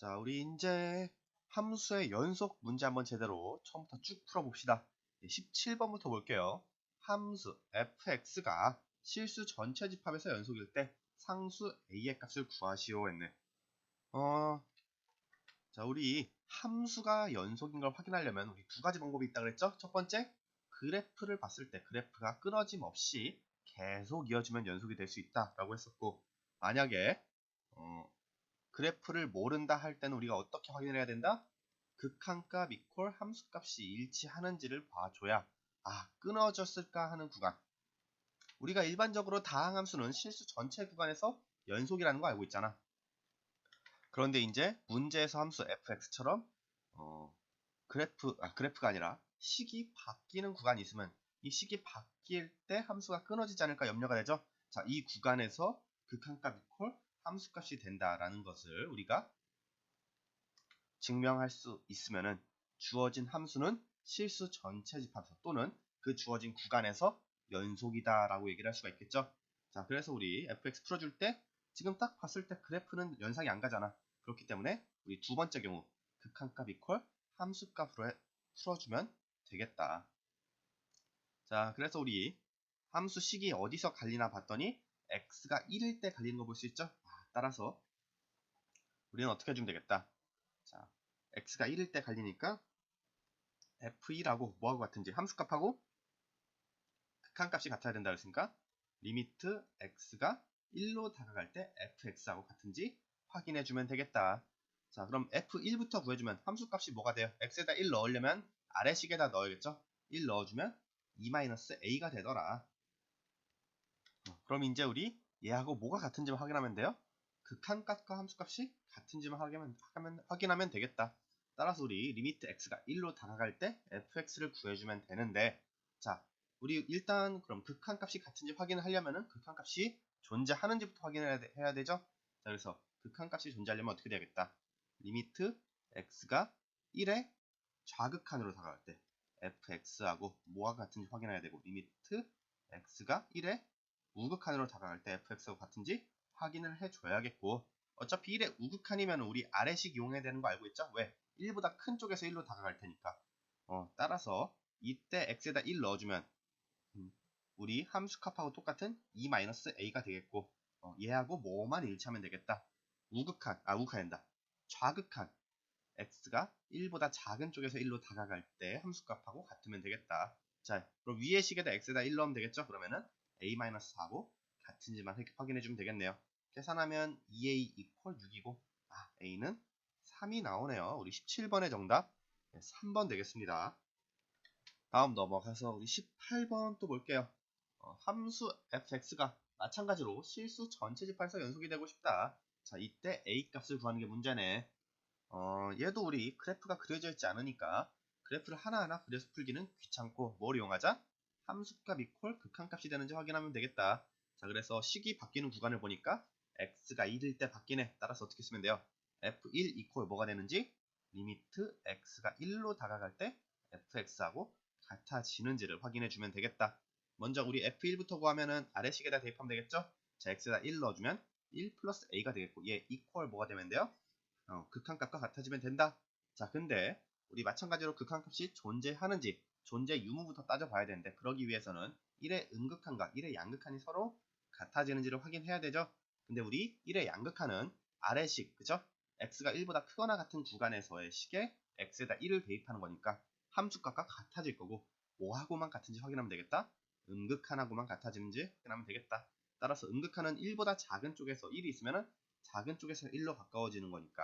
자, 우리 이제 함수의 연속 문제 한번 제대로 처음부터 쭉 풀어봅시다. 17번부터 볼게요. 함수 fx가 실수 전체 집합에서 연속일 때 상수 a의 값을 구하시오 했네. 어, 자, 우리 함수가 연속인 걸 확인하려면 우리 두 가지 방법이 있다 그랬죠? 첫 번째, 그래프를 봤을 때 그래프가 끊어짐 없이 계속 이어지면 연속이 될 수 있다라고 했었고, 만약에 어, 그래프를 모른다 할 때는 우리가 어떻게 확인해야 된다? 극한값 이퀄 함수값이 일치하는지를 봐줘야 아 끊어졌을까 하는 구간. 우리가 일반적으로 다항함수는 실수 전체 구간에서 연속이라는 거 알고 있잖아. 그런데 이제 문제에서 함수 fx처럼 어, 그래프 아 그래프가 아니라 식이 바뀌는 구간이 있으면 이 식이 바뀔 때 함수가 끊어지지 않을까 염려가 되죠? 자 이 구간에서 극한값 이퀄 함수값이 된다라는 것을 우리가 증명할 수 있으면은 주어진 함수는 실수 전체 집합에서 또는 그 주어진 구간에서 연속이다라고 얘기를 할 수가 있겠죠. 자, 그래서 우리 fx 풀어줄 때 지금 딱 봤을 때 그래프는 연상이 안 가잖아. 그렇기 때문에 우리 두 번째 경우 극한값 이퀄 함수값으로 풀어주면 되겠다. 자, 그래서 우리 함수 식이 어디서 갈리나 봤더니 x가 1일 때 갈리는 거 볼 수 있죠? 아, 따라서 우리는 어떻게 해주면 되겠다. 자, x가 1일 때 갈리니까 f2라고 뭐하고 같은지 함수값하고 극한값이 같아야 된다 그랬으니까 리미트 x가 1로 다가갈 때 fx하고 같은지 확인해 주면 되겠다. 자, 그럼 f1부터 구해주면 함수값이 뭐가 돼요? x에다 1 넣으려면 아래식에다 넣어야겠죠? 1 넣어주면 2-a가 되더라. 어, 그럼 이제 우리 얘하고 뭐가 같은지 확인하면 돼요. 극한값과 함수값이 같은지만 확인하면, 확인하면 되겠다. 따라서 우리 리미트 x가 1로 다가갈 때 fx를 구해주면 되는데 자 우리 일단 그럼 극한값이 같은지 확인을 하려면은 극한값이 존재하는지부터 확인해야 해야 되죠. 자 그래서 극한값이 존재하려면 어떻게 돼야겠다. 리미트 x가 1에 좌극한으로 다가갈 때 fx하고 뭐가 같은지 확인해야 되고 리미트 x가 1에 우극한으로 다가갈 때 fx하고 같은지 확인을 해줘야겠고 어차피 1의 우극한이면 우리 아래식 이용해야 되는 거 알고 있죠? 왜? 1보다 큰 쪽에서 1로 다가갈 테니까 어, 따라서 이때 x에다 1 넣어주면 음, 우리 함수값하고 똑같은 2-a가 되겠고 어, 얘하고 뭐만 일치하면 되겠다 우극한, 아 우극한 된다 좌극한 x가 1보다 작은 쪽에서 1로 다가갈 때 함수값하고 같으면 되겠다 자 그럼 위의 식에다 x에다 1 넣으면 되겠죠? 그러면은 a-4하고 같은지만 확인해주면 되겠네요 계산하면 2a equal 6이고 아 a는 3이 나오네요. 우리 17번의 정답 3번 되겠습니다. 다음 넘어가서 우리 18번 또 볼게요. 어, 함수 fx가 마찬가지로 실수 전체 집합에서 연속이 되고 싶다. 자, 이때 a 값을 구하는 게 문제네. 어, 얘도 우리 그래프가 그려져 있지 않으니까 그래프를 하나하나 그려서 풀기는 귀찮고 뭘 이용하자? 함수값 이퀄 극한값이 되는지 확인하면 되겠다. 자, 그래서 식이 바뀌는 구간을 보니까 x가 1일 때 바뀌네. 따라서 어떻게 쓰면 돼요? f1 이퀄 뭐가 되는지 리미트 x가 1로 다가갈 때 fx하고 같아지는지를 확인해 주면 되겠다. 먼저 우리 f1부터 구하면은 아래 식에다 대입하면 되겠죠? 자, x에다 1 넣어주면 1 플러스 a가 되겠고 얘 이퀄 뭐가 되면 돼요? 어, 극한값과 같아지면 된다. 자, 근데 우리 마찬가지로 극한값이 존재하는지 존재 유무부터 따져봐야 되는데 그러기 위해서는 1의 음극한과 1의 양극한이 서로 같아지는지를 확인해야 되죠. 근데 우리 1의 양극한은 아래식, 그죠? x가 1보다 크거나 같은 구간에서의 식에 x에다 1을 대입하는 거니까 함수값과 같아질 거고 뭐하고만 같은지 확인하면 되겠다. 음극한하고만 같아지는지 확인하면 되겠다. 따라서 음극한은 1보다 작은 쪽에서 1이 있으면 작은 쪽에서 1로 가까워지는 거니까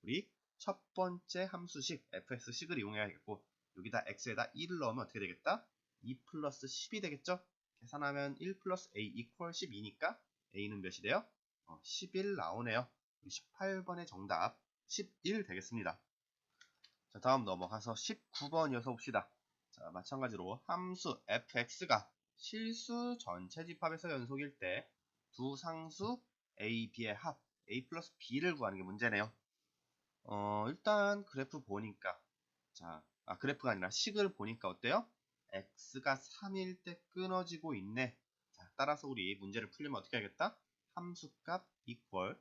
우리 첫 번째 함수식 fx식을 이용해야겠고 여기다 x에다 1을 넣으면 어떻게 되겠다? 2 플러스 10이 되겠죠? 계산하면 1 플러스 a 이퀄 12니까 a는 몇이 돼요? 어, 11 나오네요. 18번의 정답 11 되겠습니다. 자, 다음 넘어가서 19번 이어서 봅시다. 자, 마찬가지로 함수 fx가 실수 전체 집합에서 연속일 때 두 상수 a, b의 합 a 플러스 b를 구하는 게 문제네요. 어, 일단 그래프 보니까 자, 아, 그래프가 아니라 식을 보니까 어때요? x가 3일 때 끊어지고 있네. 자, 따라서 우리 문제를 풀려면 어떻게 하겠다? 함수값 이퀄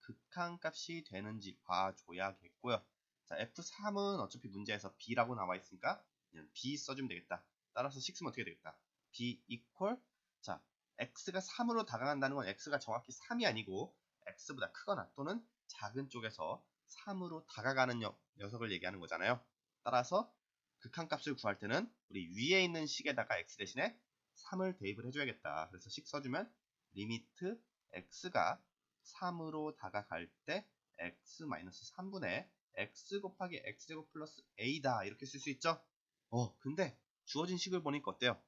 극한값이 되는지 봐줘야겠고요. 자, F3은 어차피 문제에서 B라고 나와 있으니까 그냥 B 써주면 되겠다. 따라서 6면 어떻게 되겠다? B equal 자, X가 3으로 다가간다는 건 X가 정확히 3이 아니고 X보다 크거나 또는 작은 쪽에서 3으로 다가가는 녀, 녀석을 얘기하는 거잖아요. 따라서 극한값을 구할 때는 우리 위에 있는 식에다가 X 대신에 3을 대입을 해줘야겠다. 그래서 식 써주면 리미트 X가 3으로 다가갈 때 X-3분의 X 곱하기 X제곱 플러스 A다. 이렇게 쓸 수 있죠? 어, 근데 주어진 식을 보니까 어때요?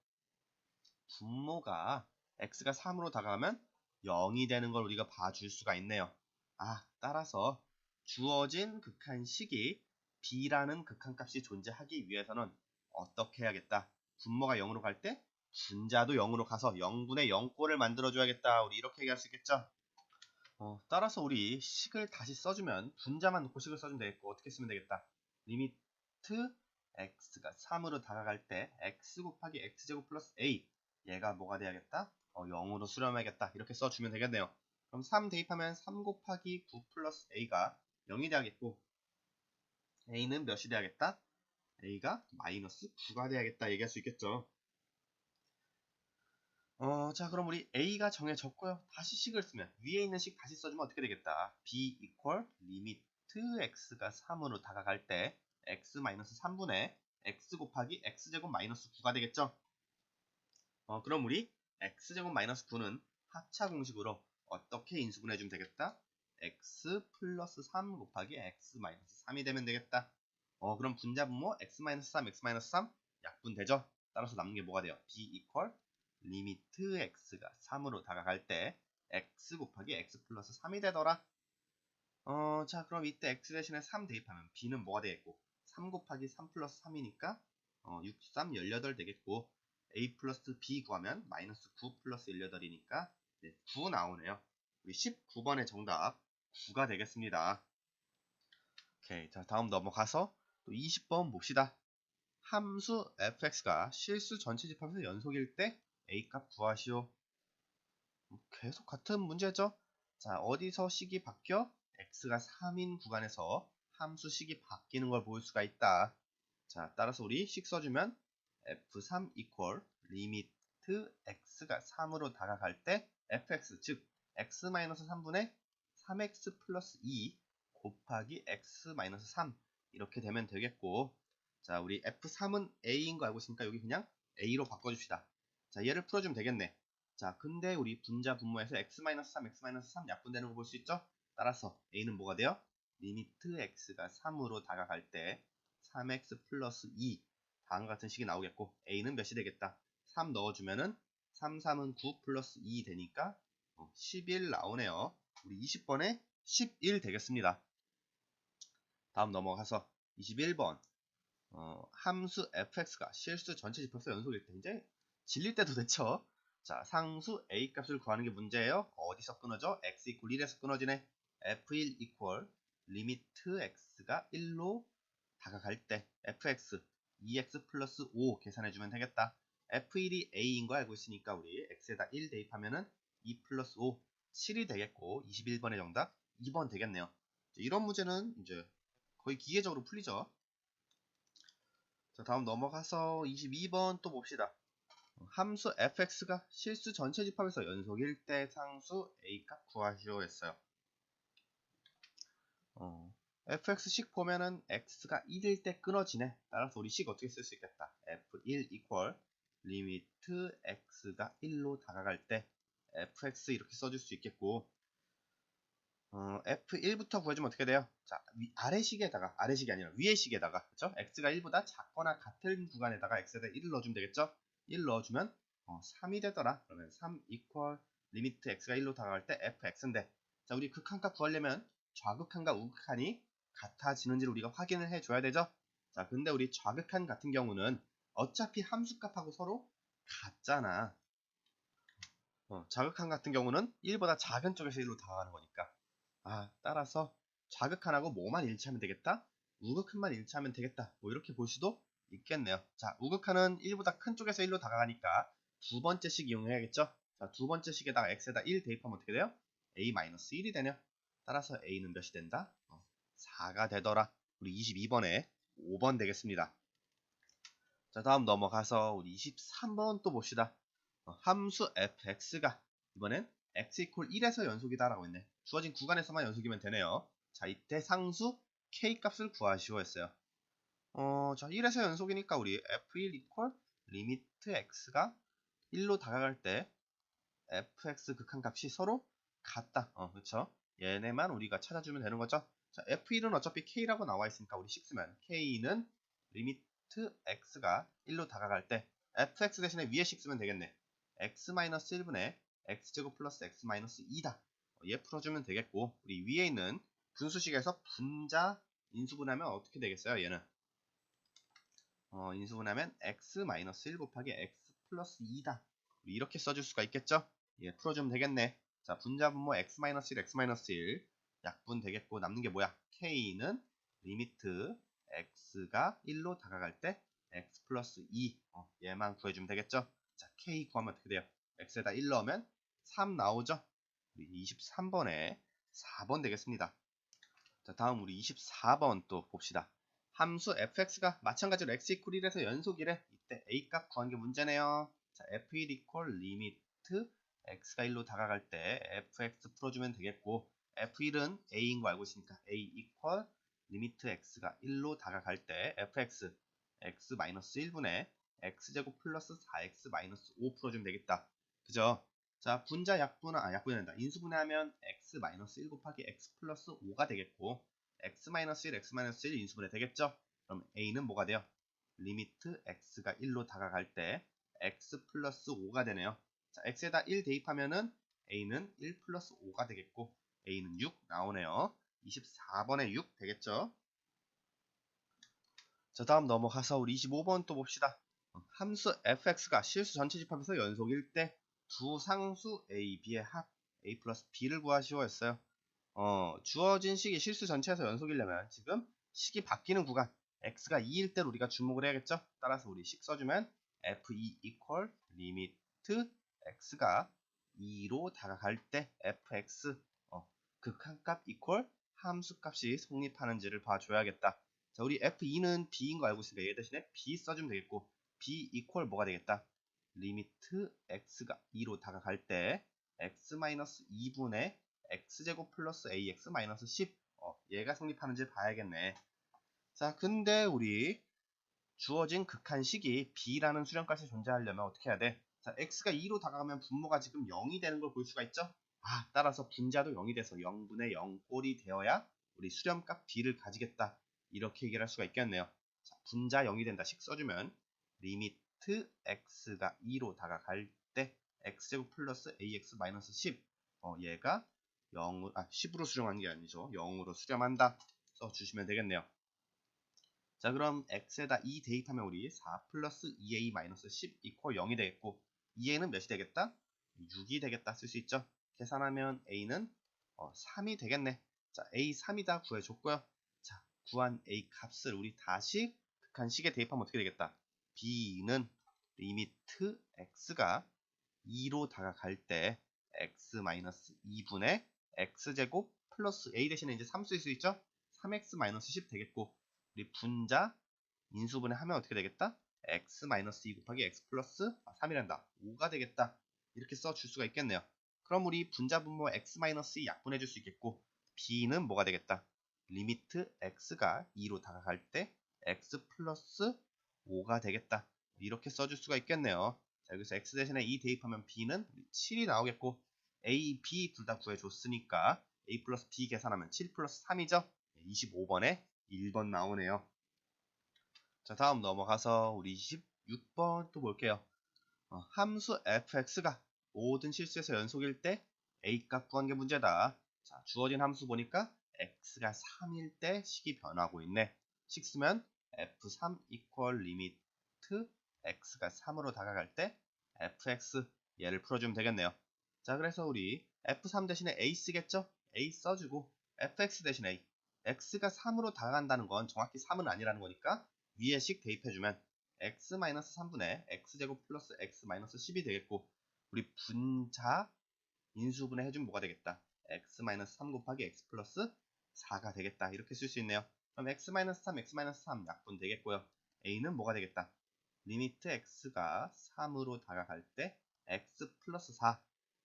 분모가 x가 3으로 다가가면 0이 되는 걸 우리가 봐줄 수가 있네요. 아, 따라서 주어진 극한식이 b라는 극한값이 존재하기 위해서는 어떻게 해야겠다? 분모가 0으로 갈 때 분자도 0으로 가서 0분의 0꼴을 만들어줘야겠다. 우리 이렇게 얘기할 수 있겠죠? 어, 따라서 우리 식을 다시 써주면 분자만 놓고 식을 써주면 되겠고 어떻게 쓰면 되겠다? 리미트 x가 3으로 다가갈 때 x 곱하기 x제곱 플러스 a 얘가 뭐가 돼야겠다? 어, 0으로 수렴해야겠다. 이렇게 써주면 되겠네요. 그럼 3 대입하면 3 곱하기 9 플러스 a가 0이 돼야겠고 a는 몇이 돼야겠다? a가 마이너스 9가 돼야겠다 얘기할 수 있겠죠. 어, 자 그럼 우리 a가 정해졌고요. 다시 식을 쓰면 위에 있는 식 다시 써주면 어떻게 되겠다? b equal 리미트 x가 3으로 다가갈 때 x 마이너스 3분의 x 곱하기 x제곱 마이너스 9가 되겠죠? 어, 그럼 우리 x제곱 마이너스 9는 합차 공식으로 어떻게 인수분해 주면 되겠다? x 플러스 3 곱하기 x 마이너스 3이 되면 되겠다. 어, 그럼 분자 분모 x 마이너스 3, x 마이너스 3 약분되죠? 따라서 남는 게 뭐가 돼요? b equal 리미트 x가 3으로 다가갈 때 x 곱하기 x 플러스 3이 되더라. 어, 자, 그럼 이때 x 대신에 3 대입하면 b는 뭐가 되겠고 3 곱하기 3 플러스 3이니까 어, 6, 3, 18 되겠고 a 플러스 b 구하면 마이너스 9 플러스 18이니까 네, 9 나오네요. 우리 19번의 정답 9가 되겠습니다. 오케이, 자 다음 넘어가서 또 20번 봅시다. 함수 fx가 실수 전체 집합에서 연속일 때 a 값 구하시오. 계속 같은 문제죠? 자, 어디서 식이 바뀌어? x가 3인 구간에서 함수 식이 바뀌는 걸 볼 수가 있다. 자, 따라서 우리 식 써주면 f3 equal 리미트 x가 3으로 다가갈 때 fx 즉 x-3분의 3x 플러스 2 곱하기 x-3 이렇게 되면 되겠고 자 우리 f3은 a인 거 알고 있으니까 여기 그냥 a로 바꿔줍시다 자 얘를 풀어주면 되겠네. 자 근데 우리 분자 분모에서 x-3 x-3 약분되는 거 볼 수 있죠? 따라서 a는 뭐가 돼요? 리미트 x가 3으로 다가갈 때 3x 플러스 2 다음과 같은 식이 나오겠고 a는 몇이 되겠다? 3 넣어주면은 3, 3은 9 플러스 2 되니까 11 나오네요. 우리 20번에 11 되겠습니다. 다음 넘어가서 21번. 어, 함수 fx가 실수 전체 집합수 연속일 때 이제 질릴 때도 됐죠. 자 상수 a 값을 구하는 게 문제예요. 어디서 끊어져? x 이퀄 1에서 끊어지네. f1 이퀄 리미트 x가 1로 다가갈 때 fx 2x 플러스 5 계산해주면 되겠다. F1이 A인 거 알고 있으니까 우리 X에다 1 대입하면은 2 플러스 5, 7이 되겠고 21번의 정답 2번 되겠네요. 이런 문제는 이제 거의 기계적으로 풀리죠. 자 다음 넘어가서 22번 또 봅시다. 함수 fx가 실수 전체 집합에서 연속일 때 상수 a 값 구하시오 했어요. 어, fx식 보면은 x가 1일 때 끊어지네. 따라서 우리 식 어떻게 쓸 수 있겠다. f1 equal 리미트 x가 1로 다가갈 때 fx 이렇게 써줄 수 있겠고 어, f1부터 구해주면 어떻게 돼요? 자, 위, 아래 식에다가 아래 식이 아니라 위에 식에다가 그쵸? x가 1보다 작거나 같은 구간에다가 x에다 1을 넣어주면 되겠죠? 1 넣어주면 어, 3이 되더라. 그러면 3 equal 리미트 x가 1로 다가갈 때 fx인데 자, 우리 극한값 구하려면 좌극한과 우극한이 같아지는지를 우리가 확인을 해줘야 되죠? 자, 근데 우리 좌극한 같은 경우는 어차피 함수값하고 서로 같잖아. 어, 자극한 같은 경우는 1보다 작은 쪽에서 1로 다가가는 거니까. 아, 따라서 자극한하고 뭐만 일치하면 되겠다? 우극한만 일치하면 되겠다. 뭐 이렇게 볼 수도 있겠네요. 자, 우극한은 1보다 큰 쪽에서 1로 다가가니까 두 번째 식 이용해야겠죠? 자, 두 번째 식에다가 x에다 1 대입하면 어떻게 돼요? a-1이 되네요. 따라서 a는 몇이 된다? 어, 4가 되더라. 우리 22번에 5번 되겠습니다. 자, 다음 넘어가서 우리 23번 또 봅시다. 어, 함수 fx가 이번엔 x 이퀄 1에서 연속이다라고 했네. 주어진 구간에서만 연속이면 되네요. 자, 이때 상수 k 값을 구하시오 했어요. 어, 자, 1에서 연속이니까 우리 f1 이퀄 리미트 x가 1로 다가갈 때 fx 극한 값이 서로 같다. 어, 그렇죠? 얘네만 우리가 찾아주면 되는 거죠. 자, f1은 어차피 k라고 나와 있으니까 우리 식 쓰면 k는 리미트 x가 1로 다가갈 때 fx 대신에 위에 식 쓰면 되겠네. x-1분의 x제곱 플러스 x-2다. 얘 풀어주면 되겠고 우리 위에 있는 분수식에서 분자 인수분하면 어떻게 되겠어요? 얘는 어, 인수분하면 x-1 곱하기 x 플러스 2다. 이렇게 써줄 수가 있겠죠? 예, 풀어주면 되겠네. 자, 분자분모 x-1, x-1 약분 되겠고 남는 게 뭐야? k는 리미트 x가 1로 다가갈 때 x 플러스 2 어, 얘만 구해주면 되겠죠? 자, k 구하면 어떻게 돼요? x에다 1 넣으면 3 나오죠? 우리 23번에 4번 되겠습니다. 자, 다음 우리 24번 또 봅시다. 함수 fx가 마찬가지로 x 이퀄 1에서 연속이래. 이때 a 값 구한 게 문제네요. 자, f1 이퀄 리미트 x가 1로 다가갈 때 fx 풀어주면 되겠고 f1은 a인 거 알고 있으니까 a 이퀄 리미트 x가 1로 다가갈 때 fx x-1분의 x제곱 플러스 4x-5 풀어주면 되겠다. 그죠? 자, 분자 약분, 아, 약분이 된다. 인수분해하면 x-1 곱하기 x 플러스 5가 되겠고 x-1, x-1 인수분해 되겠죠? 그럼 a는 뭐가 돼요? 리미트 x가 1로 다가갈 때 x 플러스 5가 되네요. 자, x에다 1 대입하면은 a는 1 플러스 5가 되겠고 a는 6 나오네요. 24번에 6 되겠죠? 자, 다음 넘어가서 우리 25번 또 봅시다. 어, 함수 fx가 실수 전체 집합에서 연속일 때 두 상수 a, b의 합 a 플러스 b를 구하시오 했어요. 어, 주어진 식이 실수 전체에서 연속이려면 지금 식이 바뀌는 구간 x가 2일 때로 우리가 주목을 해야겠죠? 따라서 우리 식 써주면 f2 equal 리미트 x가 2로 다가갈 때 fx 어, 극한값 equal 함수값이 성립하는지를 봐줘야겠다. 자, 우리 f2는 b인 거 알고 있으니까 얘 대신에 b 써주면 되겠고 b equal 뭐가 되겠다? 리미트 x가 2로 다가갈 때 x-2분의 x제곱 플러스 ax-10 어, 얘가 성립하는지 봐야겠네. 자, 근데 우리 주어진 극한식이 b라는 수렴값이 존재하려면 어떻게 해야 돼? 자, x가 2로 다가가면 분모가 지금 0이 되는 걸 볼 수가 있죠? 아, 따라서 분자도 0이 돼서 0분의 0 꼴이 되어야 우리 수렴값 b를 가지겠다. 이렇게 얘기를 할 수가 있겠네요. 자, 분자 0이 된다. 식 써주면 리미트 x가 2로 다가갈 때 x제곱 플러스 ax 마이너스 10 어, 얘가 0, 아, 10으로 수렴하는 게 아니죠. 0으로 수렴한다. 써주시면 되겠네요. 자 그럼 x에다 2 대입하면 우리 4 플러스 2a 마이너스 10 이퀄 0이 되겠고 2a는 몇이 되겠다? 6이 되겠다 쓸 수 있죠. 계산하면 a는 어, 3이 되겠네. 자 a 3이다 구해줬고요. 자 구한 a 값을 우리 다시 극한식에 대입하면 어떻게 되겠다? b는 리미트 x가 2로 다가갈 때 x 마이너스 2분의 x제곱 플러스 a 대신에 이제 3 쓸 수 있죠? 3x 마이너스 10 되겠고 우리 분자 인수분해 하면 어떻게 되겠다? x 마이너스 2 곱하기 x 플러스 3이란다. 5가 되겠다. 이렇게 써 줄 수가 있겠네요. 그럼 우리 분자 분모 x 마이너스 2 약분해 줄 수 있겠고 b는 뭐가 되겠다? 리미트 x가 2로 다가갈 때 x 플러스 5가 되겠다. 이렇게 써줄 수가 있겠네요. 자, 여기서 x 대신에 2 대입하면 b는 7이 나오겠고 a, b 둘 다 구해줬으니까 a 플러스 b 계산하면 7 플러스 3이죠. 25번에 1번 나오네요. 자 다음 넘어가서 우리 26번 또 볼게요. 어, 함수 fx가 모든 실수에서 연속일 때 a 값 구한 게 문제다. 자 주어진 함수 보니까 x가 3일 때 식이 변하고 있네. 식 쓰면 f3 equal 리미트 x가 3으로 다가갈 때 fx 얘를 풀어주면 되겠네요. 자 그래서 우리 f3 대신에 a 쓰겠죠? a 써주고 fx 대신 a x가 3으로 다가간다는 건 정확히 3은 아니라는 거니까 위에 식 대입해주면 x-3분의 x제곱 플러스 x-10이 되겠고 우리 분자 인수분해 해주면 뭐가 되겠다? x-3 곱하기 x 플러스 4가 되겠다. 이렇게 쓸 수 있네요. 그럼 x-3, x-3 약분 되겠고요. a는 뭐가 되겠다? 리미트 x가 3으로 다가갈 때 x 플러스 4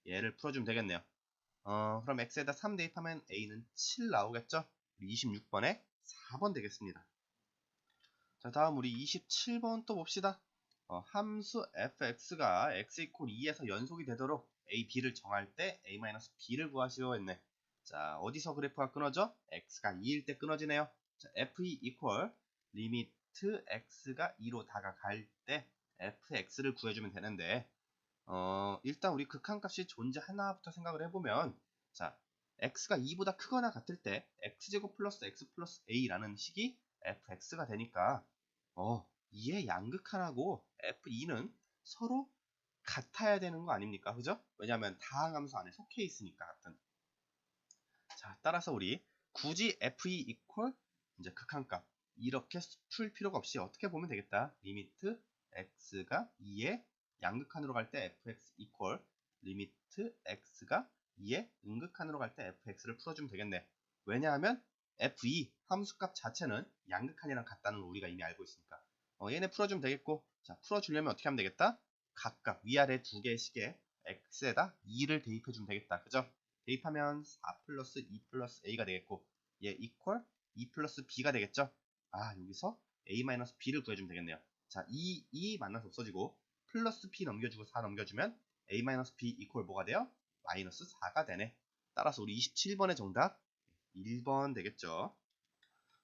얘를 풀어주면 되겠네요. 어, 그럼 x에다 3 대입하면 a는 7 나오겠죠? 26번에 4번 되겠습니다. 자, 다음 우리 27번 또 봅시다. 어, 함수 fx가 x 이퀄 2에서 연속이 되도록 a, b를 정할 때 a-b를 구하시오 했네. 자, 어디서 그래프가 끊어져? x가 2일 때 끊어지네요. 자, f2 이퀄 리미트 x가 2로 다가갈 때 fx를 구해주면 되는데 어, 일단 우리 극한값이 존재 하나부터 생각을 해보면 자, x가 2보다 크거나 같을 때 x제곱 플러스 x 플러스 a라는 식이 fx가 되니까 어, 2의 양극한하고 f2는 서로 같아야 되는 거 아닙니까? 그죠? 왜냐하면 다항함수 안에 속해 있으니까 같은. 자, 따라서 우리 굳이 f2 이퀄 이제 극한값 이렇게 풀 필요가 없이 어떻게 보면 되겠다. 리미트 x가 2의 양극한으로 갈 때 fx 이퀄 리미트 x가 2의 음극한으로 갈 때 fx를 풀어주면 되겠네. 왜냐하면 f2 함수값 자체는 양극한이랑 같다는 걸 우리가 이미 알고 있으니까 어, 얘네 풀어주면 되겠고 자 풀어주려면 어떻게 하면 되겠다? 각각 위아래 두 개의 식에 x에다 2를 대입해주면 되겠다. 그죠? 대입하면 4 플러스 2 플러스 a가 되겠고 얘 이퀄 2 플러스 b가 되겠죠? 아 여기서 a 마이너스 b를 구해주면 되겠네요. 자 2, 2 만나서 없어지고 플러스 p 넘겨주고 4 넘겨주면 a 마이너스 b 이퀄 뭐가 돼요? 마이너스 4가 되네. 따라서 우리 27번의 정답 1번 되겠죠.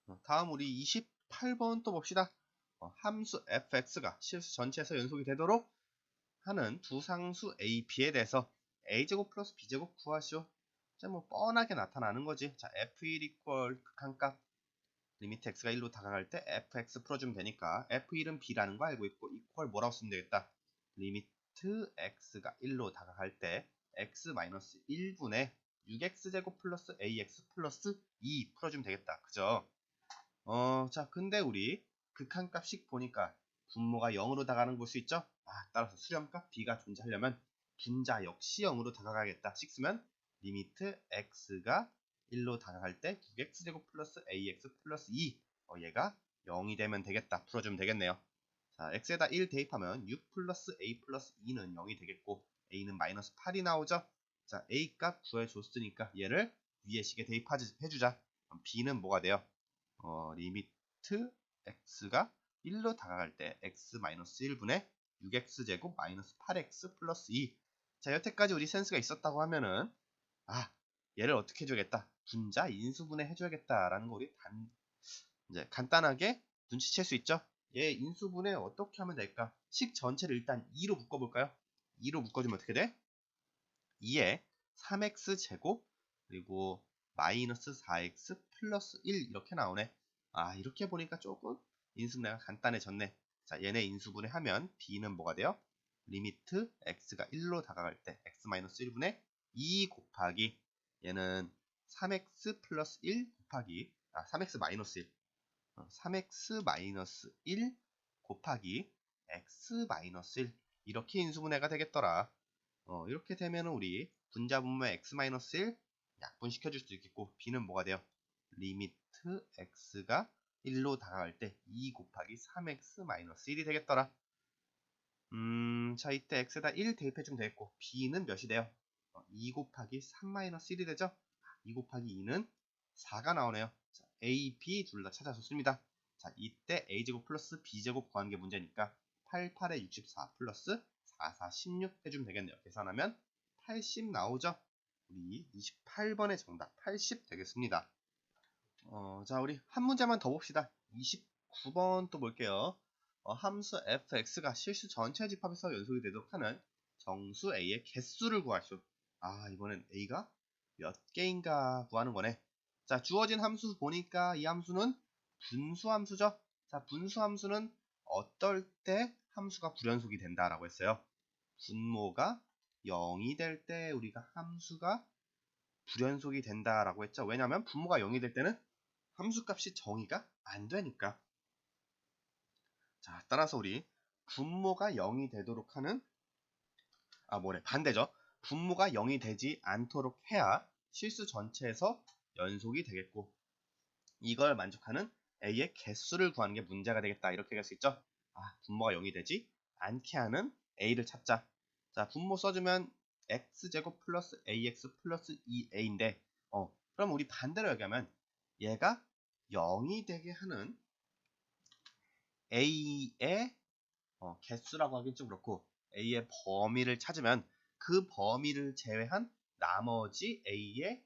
어, 다음 우리 28번 또 봅시다. 어, 함수 fx가 실수 전체에서 연속이 되도록 하는 두 상수 a, b에 대해서 a제곱 플러스 b제곱 구하시오. 자, 뭐 뻔하게 나타나는 거지. 자, f1 이퀄 극한값 리미트 x가 1로 다가갈 때 fx 풀어주면 되니까 f1은 b라는 거 알고 있고 이퀄 뭐라고 쓰면 되겠다. 리미트 x가 1로 다가갈 때 x-1분의 6x제곱 플러스 ax 플러스 2 풀어주면 되겠다. 그죠? 어, 자, 근데 우리 극한값식 보니까 분모가 0으로 다가가는 볼수 있죠? 아, 따라서 수렴값 b가 존재하려면 분자 역시 0으로 다가가겠다. 식 쓰면 리미트 x가 1로 다가갈 때 6x제곱 플러스 ax 플러스 2 어, 얘가 0이 되면 되겠다. 풀어주면 되겠네요. 자, x에다 1 대입하면 6 플러스 a 플러스 2는 0이 되겠고 a는 마이너스 8이 나오죠? 자, a 값 구해줬으니까 얘를 위에 식에 대입해주자. 그럼 b는 뭐가 돼요? 어, 리미트 x가 1로 다가갈 때 x-1분의 6x제곱 마이너스 8x 플러스 2. 자, 여태까지 우리 센스가 있었다고 하면은 아, 얘를 어떻게 해줘야겠다. 분자 인수분해 해줘야겠다라는 거 우리 단, 이제 간단하게 눈치챌 수 있죠? 얘 인수분해 어떻게 하면 될까? 식 전체를 일단 2로 묶어볼까요? 2로 묶어주면 어떻게 돼? 2에 3x 제곱 그리고 마이너스 4x 플러스 1 이렇게 나오네. 아 이렇게 보니까 조금 인수분해가 간단해졌네. 자 얘네 인수분해 하면 b는 뭐가 돼요? 리미트 x가 1로 다가갈 때 x-1분의 2 곱하기 얘는 3x 플러스 1 곱하기 아 3x 마이너스 1 어, 3x 마이너스 1 곱하기 x 마이너스 1 이렇게 인수분해가 되겠더라. 어, 이렇게 되면 우리 분자분모 x-1 약분시켜 줄 수 있겠고 b는 뭐가 돼요? 리미트 x가 1로 다가갈 때 2 곱하기 3x-1이 되겠더라. 음, 자 이때 x에다 1 대입해주면 되겠고 b는 몇이 돼요? 어, 2 곱하기 3-1이 되죠? 2 곱하기 2는 4가 나오네요. 자, a, b 둘 다 찾아줬습니다. 자 이때 a제곱 플러스 b제곱 구하는 게 문제니까 8, 8에 64 플러스 4, 4, 16 해주면 되겠네요. 계산하면 80 나오죠? 우리 28번의 정답 80 되겠습니다. 어, 자, 우리 한 문제만 더 봅시다. 29번 또 볼게요. 어, 함수 fx가 실수 전체 집합에서 연속이 되도록 하는 정수 a의 개수를 구하시오. 아, 이번엔 a가 몇 개인가 구하는 거네. 자, 주어진 함수 보니까 이 함수는 분수 함수죠? 자, 분수 함수는 어떨 때 함수가 불연속이 된다라고 했어요. 분모가 0이 될 때 우리가 함수가 불연속이 된다라고 했죠. 왜냐하면 분모가 0이 될 때는 함수값이 정의가 안 되니까. 자, 따라서 우리 분모가 0이 되도록 하는 아 뭐래 반대죠. 분모가 0이 되지 않도록 해야 실수 전체에서 연속이 되겠고 이걸 만족하는 A의 개수를 구하는 게 문제가 되겠다. 이렇게 할 수 있죠. 아, 분모가 0이 되지 않게 하는 A를 찾자. 자, 분모 써주면 x제곱 플러스 ax 플러스 2a인데 어, 그럼 우리 반대로 얘기하면 얘가 0이 되게 하는 a의 어, 개수라고 하긴 좀 그렇고 a의 범위를 찾으면 그 범위를 제외한 나머지 a의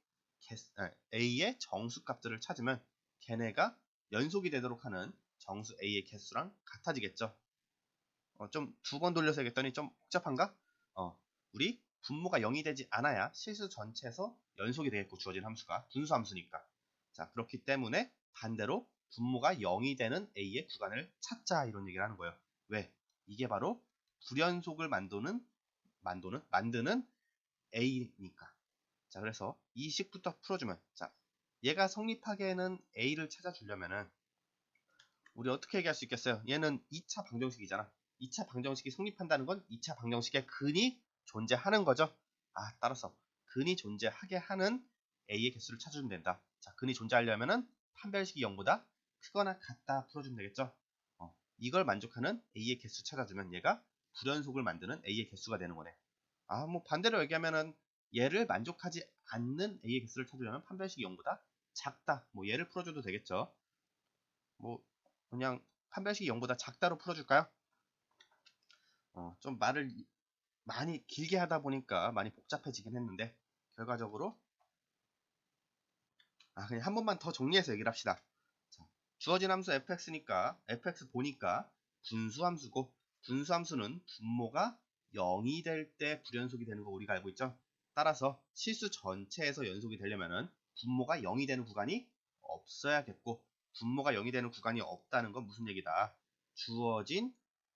a의 정수 값들을 찾으면 걔네가 연속이 되도록 하는 정수 a의 개수랑 같아지겠죠. 어, 좀 두 번 돌려서 얘기했더니 좀 복잡한가? 어, 우리 분모가 0이 되지 않아야 실수 전체에서 연속이 되겠고 주어진 함수가 분수 함수니까. 자 그렇기 때문에 반대로 분모가 0이 되는 a의 구간을 찾자 이런 얘기를 하는 거예요. 왜? 이게 바로 불연속을 만드는 만드는 만드는 a니까. 자 그래서 이 식부터 풀어주면 자 얘가 성립하기에는 a를 찾아주려면은 우리 어떻게 얘기할 수 있겠어요? 얘는 2차 방정식이잖아. 2차 방정식이 성립한다는 건 2차 방정식의 근이 존재하는 거죠. 아, 따라서 근이 존재하게 하는 a의 개수를 찾아주면 된다. 자, 근이 존재하려면은 판별식이 0보다 크거나 같다 풀어주면 되겠죠. 어, 이걸 만족하는 a의 개수 찾아주면 얘가 불연속을 만드는 a의 개수가 되는 거네. 아, 뭐 반대로 얘기하면은 얘를 만족하지 않는 a의 개수를 찾으려면 판별식이 0보다 작다. 뭐 얘를 풀어줘도 되겠죠. 뭐 그냥 판별식이 0보다 작다로 풀어줄까요? 어, 좀 말을 많이 길게 하다 보니까 많이 복잡해지긴 했는데 결과적으로 아 그냥 한 번만 더 정리해서 얘기를 합시다. 자, 주어진 함수 fx니까 fx 보니까 분수함수고 분수함수는 분모가 0이 될 때 불연속이 되는 거 우리가 알고 있죠? 따라서 실수 전체에서 연속이 되려면은 분모가 0이 되는 구간이 없어야겠고 분모가 0이 되는 구간이 없다는 건 무슨 얘기다? 주어진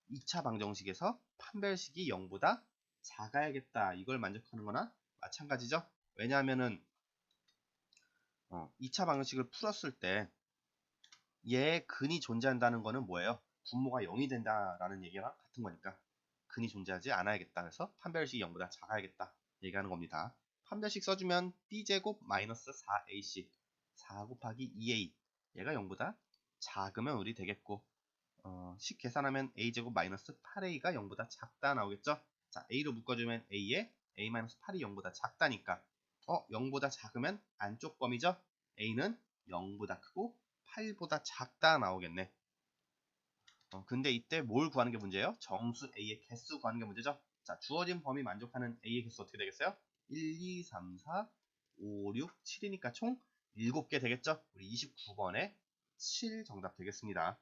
2차 방정식에서 판별식이 0보다 작아야겠다. 이걸 만족하는 거나 마찬가지죠. 왜냐하면은 어, 2차 방정식을 풀었을 때 얘의 근이 존재한다는 거는 뭐예요? 분모가 0이 된다라는 얘기랑 같은 거니까 근이 존재하지 않아야겠다. 그래서 판별식이 0보다 작아야겠다. 얘기하는 겁니다. 판별식 써주면 b제곱 마이너스 4ac 4 곱하기 2a 얘가 0보다 작으면 우리 되겠고 어, 식 계산하면 a제곱 마이너스 8a가 0보다 작다 나오겠죠? 자, a로 묶어주면 a에 a-8이 0보다 작다니까 어, 0보다 작으면 안쪽 범위죠? a는 0보다 크고 8보다 작다 나오겠네. 어, 근데 이때 뭘 구하는 게 문제예요? 정수 a의 개수 구하는 게 문제죠? 자, 주어진 범위 만족하는 a의 개수 어떻게 되겠어요? 1, 2, 3, 4, 5, 6, 7이니까 총 7개 되겠죠? 우리 29번에 7 정답 되겠습니다.